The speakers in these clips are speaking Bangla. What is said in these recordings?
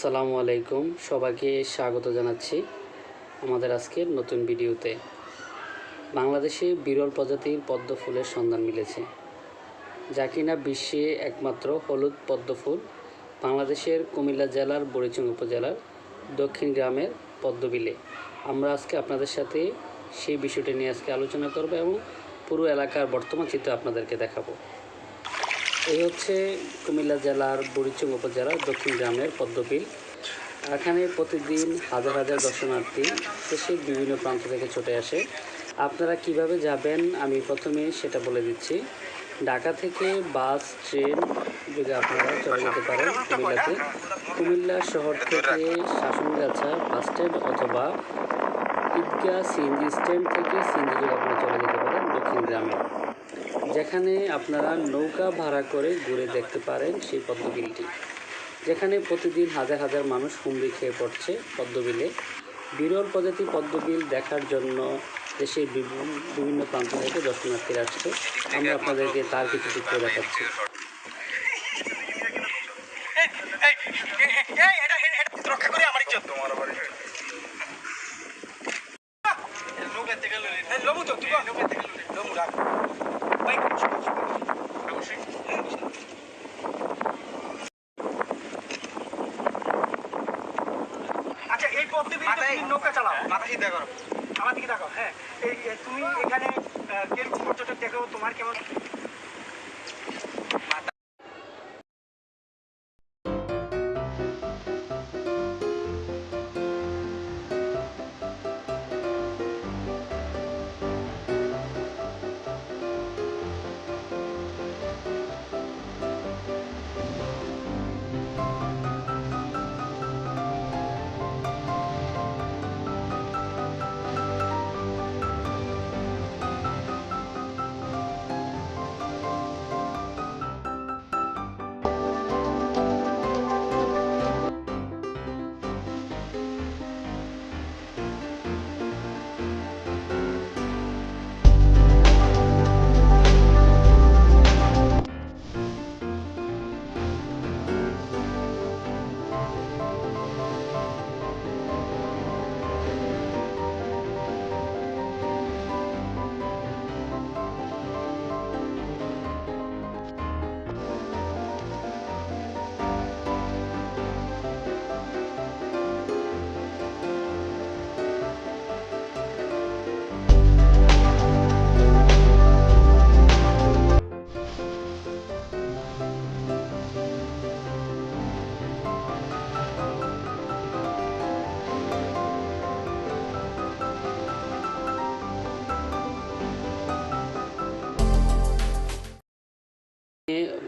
আসসালামু আলাইকুম। সবাইকে স্বাগত জানাচ্ছি আমাদের আজকের নতুন ভিডিওতে। বাংলাদেশে বিরল প্রজাতির পদ্ম ফুলের সন্ধান মিলেছে। যা কিনা বিশ্বে একমাত্র হলুদ পদ্ম ফুল বাংলাদেশের কুমিল্লা জেলার বরিচুং উপজেলার দক্ষিণ গ্রামের পদ্মবিলে। আমরা আজকে আপনাদের সাথে সেই বিষয়টি নিয়ে আজকে আলোচনা করব এবং পুরো এলাকার বর্তমান চিত্র আপনাদেরকে দেখাবো। এই হচ্ছে কুমিল্লা জেলার বুড়িচুং উপজেলার দক্ষিণ গ্রামের পদ্মবিল এখানে প্রতিদিন হাজার হাজার দর্শনার্থী দেশের বিভিন্ন প্রান্ত থেকে ছুটে আসে। আপনারা কীভাবে যাবেন আমি প্রথমে সেটা বলে দিচ্ছি। ঢাকা থেকে বাস, ট্রেন যদি আপনারা চলে যেতে পারেন কুমিল্লাতে, কুমিল্লা শহর থেকে শাসনগাছা বাস স্ট্যান্ড অথবা ঈদগাহ সিএনজি স্ট্যান্ড থেকে সিএনজি আপনারা চলে যেতে পারেন দক্ষিণ গ্রামে। যেখানে আপনারা নৌকা ভাড়া করে ঘুরে দেখতে পারেন সেই পদ্মবিলটি। যেখানে প্রতিদিন হাজার হাজার মানুষ হুমড়ি খেয়ে পড়ছে পদ্মবিলে। বিরল প্রজাতি পদ্মবিল দেখার জন্য দেশের বিভিন্ন বিভিন্ন প্রান্ত থেকে দর্শনার্থীরা আসছে। আমি আপনাদেরকে তার কিছু চিত্র দেখাচ্ছি এই, এই, এই, এটা, এটা, এটা রক্ষা করে আমার ইজ্জত। এই, লবু তো, তুই বল। লবু রাখ। ভাই, আচ্ছা এই পথে দিয়ে তো তুমি নৌকা চালাও সিদ্ধা করো। আমার দিকে দেখো হ্যাঁ। তুমি এখানে কীরকম পর্যটক দেখো তোমার কেমন?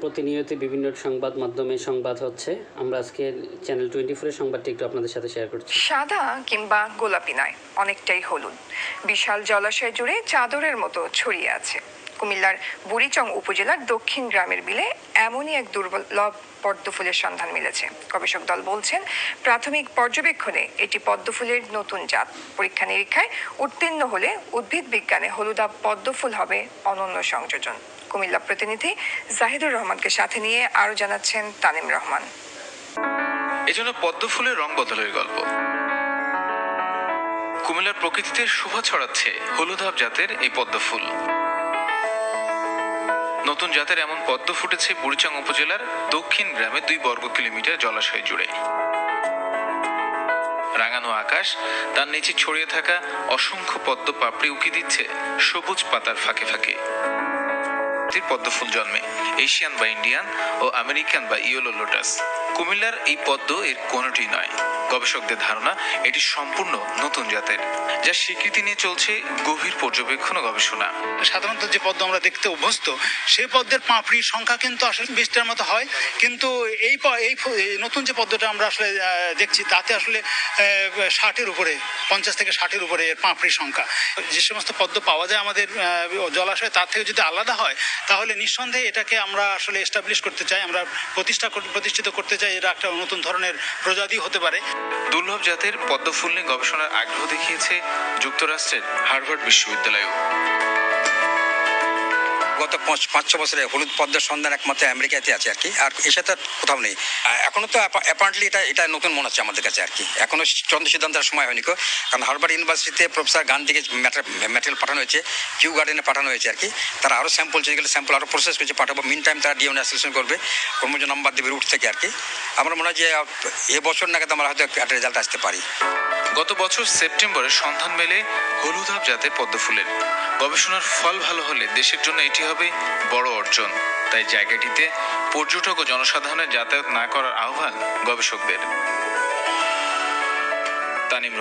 প্রতিনিয়ত বিভিন্ন সংবাদ মাধ্যমে সংবাদ হচ্ছে। আমরা আজকে চ্যানেল টোয়েন্টি ফোরের সংবাদটি একটু আপনাদের সাথে শেয়ার করছি। সাদা কিংবা গোলাপি নয়, অনেকটাই হলুদ। বিশাল জলাশয় জুড়ে চাদরের মতো ছড়িয়ে আছে। কুমিল্লার বুড়িচং উপজেলার দক্ষিণ গ্রামের বিলে এমনই এক দুর্লভ পদ্ম ফুলের সন্ধান মিলেছে। গবেষক দল বলছেন, প্রাথমিক পর্যবেক্ষণে এটি পদ্ম ফুলের নতুন জাত। পরীক্ষা নিরীক্ষায় উত্তীর্ণ হলে উদ্ভিদ বিজ্ঞানে হলুদা পদ্ম ফুল হবে অনন্য সংযোজন। কুমিল্লা প্রতিনিধি জাহিদুর রহমানকে সাথে নিয়ে আরও জানাচ্ছেন তানিম রহমান। এজন্য পদ্ম ফুলের রং বদলের গল্প। কুমিল্লার প্রকৃতিতে শোভা ছড়াচ্ছে হলুদাভ জাতের এই পদ্ম ফুল নতুন জাতের এমন পদ্ম ফুটেছে বুড়িচং উপজেলার দক্ষিণ গ্রামে দুই বর্গ কিলোমিটার জলাশয় জুড়ে। রাঙানো আকাশ, তার নিচে ছড়িয়ে থাকা অসংখ্য পদ্ম পাপড়ি উকি দিচ্ছে সবুজ পাতার ফাঁকে ফাঁকে। প্রজাতির পদ্মফুল জন্মে। এশিয়ান বা ইন্ডিয়ান ও আমেরিকান বা ইয়েলো লোটাস। কুমিল্লার এই পদ্ম এর কোনোটি নয়। গবেষকদের ধারণা, এটি সম্পূর্ণ নতুন জাতের, যা স্বীকৃতি নিয়ে চলছে গভীর পর্যবেক্ষণ ও গবেষণা। সাধারণত যে পদ্ম আমরা দেখতে অভ্যস্ত, সেই পদ্মের পাঁপড়ির সংখ্যা কিন্তু আসলে বিশটার মতো হয়। কিন্তু এই এই নতুন যে পদ্মটা আমরা আসলে দেখছি, তাতে আসলে ষাটের উপরে, পঞ্চাশ থেকে ষাটের উপরে এর পাঁপড়ির সংখ্যা। যে সমস্ত পদ্ম পাওয়া যায় আমাদের জলাশয়ে, তার থেকে যদি আলাদা হয়, তাহলে নিঃসন্দেহে এটাকে আমরা আসলে এস্টাবলিশ করতে চাই, আমরা প্রতিষ্ঠা প্রতিষ্ঠিত করতে চাই এরা একটা নতুন ধরনের প্রজাতি হতে পারে। দুর্লভ জাতের পদ্মফুল নিয়ে গবেষণার আগ্রহ দেখিয়েছে যুক্তরাষ্ট্রের হার্ভার্ড বিশ্ববিদ্যালয়ও। গত পাঁচ ছ বছরে হলুদ পদ্মের সন্ধান একমাত্র আমেরিকাতে আছে আর কি। আর সাথে আর কোথাও নেই। আহ, এখনও তো অ্যাপারেন্টলি এটা এটা নতুন মনে হচ্ছে আমাদের কাছে আর কি। এখনও চন্দ্র সিদ্ধান্তের সময় হয়নি। কারণ হার্ভার্ড ইউনিভার্সিটিতে প্রফেসর গান্ধীকে ম্যাটেরিয়াল পাঠানো হয়েছে কিউ গার্ডেনে পাঠানো হয়েছে আর কি। তারা আরও স্যাম্পল যেগুলো স্যাম্পল আরও প্রসেস করছে পাঠাবো। মিন টাইম তারা ডিএনএ অ্যাসোসিয়েশন করবে কর্মজ নাম্বার দেবে রুট থেকে আর কি। আমার মনে হয় যে আহ, এ বছর নাগাদ আমরা হয়তো একটা রেজাল্ট আসতে পারি। গত বছর সেপ্টেম্বরে সন্ধান মেলে হলুদাব জাতের পদ্ম ফুলের। গবেষণার ফল ভালো হলে দেশের জন্য এটি হবে বড় অর্জন। তাই জায়গাটিতে পর্যটক ও জনসাধারণের যাতায়াত না করার আহ্বান গবেষকদের। তানিম